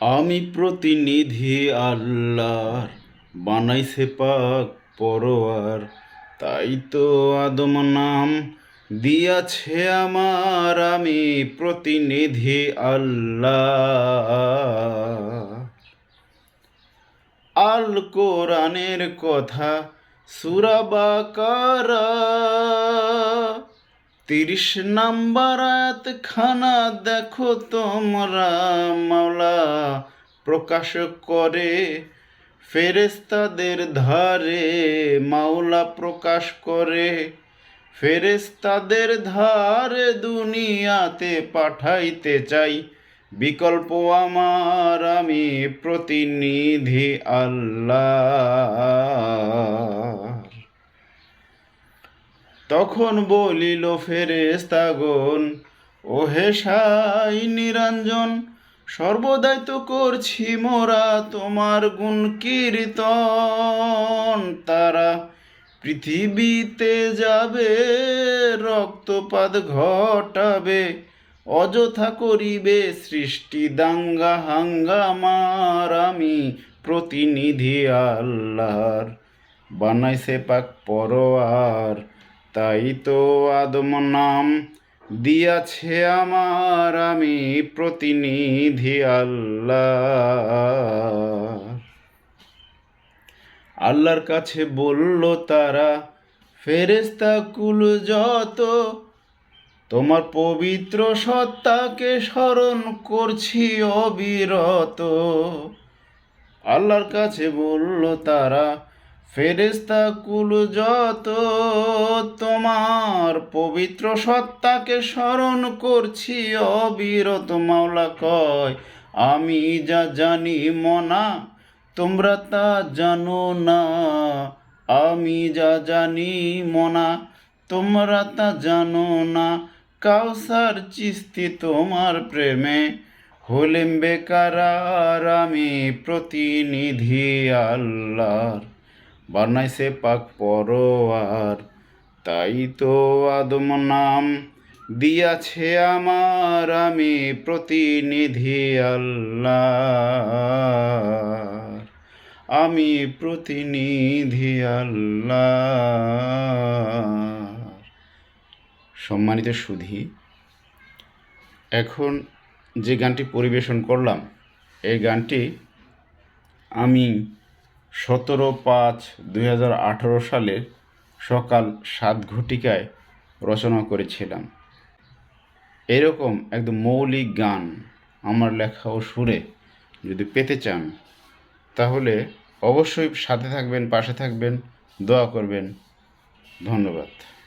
আমি প্রতিনিধি আল্লাহর বানাইছে পাক পরোয়ার। তাই তো আদম নাম দিয়াছে আমার আমি প্রতিনিধি আল্লাহ। আল কোরআনের কথা সুরাবাকারা তিরিশ নাম্বার খানা দেখো তোমরা, মাওলা। প্রকাশ করে ফেরেস্তাদের ধারে, মাওলা প্রকাশ করে ফেরেস্তাদের ধারে দুনিয়াতে পাঠাইতে চাই। বিকল্প আমার আমি প্রতিনিধি আল্লাহ। তখন বলিল ফেরেস্তাগণ ও হে সাই নিরঞ্জন, সর্বদাই তো করছি মোরা তোমার গুণ কীর্তন। তারা পৃথিবীতে যাবে, রক্তপাত ঘটাবে, অযথা করিবে সৃষ্টি দাঙ্গা হাঙ্গামার আমি প্রতিনিধি আল্লাহর। বানাইছে পাক পরোয়ার তাই তো আদম নাম দিয়াছে আমার আমি প্রতিনিধি আল্লাহ। আল্লাহর কাছে বলল তারা ফেরেস্তা কুল যত, তোমার পবিত্র সত্তাকে স্মরণ করছি অবিরত। আল্লাহর কাছে বলল তারা ফেরেস্তা কুল যত তোমার পবিত্র সত্তাকে স্মরণ করছি, অবিরত মাওলা কয়, আমি যা জানি মনা, তোমরা তা জানো না। আমি যা জানি মনা, তোমরা তা জানো না। কাউসার চিস্তি তোমার প্রেমে, হলেম বেকার আমি প্রতিনিধি আল্লাহর। বানাইছে পাক পরোয়ার। তাই তো আদম নাম দিয়াছে আমার আমি প্রতিনিধি আল্লাহ। আমি প্রতিনিধি আল্লাহ। সম্মানিত সুধি, এখন যে গানটি পরিবেশন করলাম, এই গানটি আমি সতেরো পাঁচ দুই সালে সকাল সাত ঘটিকায় রচনা করেছিলাম। এরকম একদম মৌলিক গান আমার লেখা ও সুরে যদি পেতে চান, তাহলে অবশ্যই সাথে থাকবেন, পাশে থাকবেন, দোয়া করবেন। ধন্যবাদ।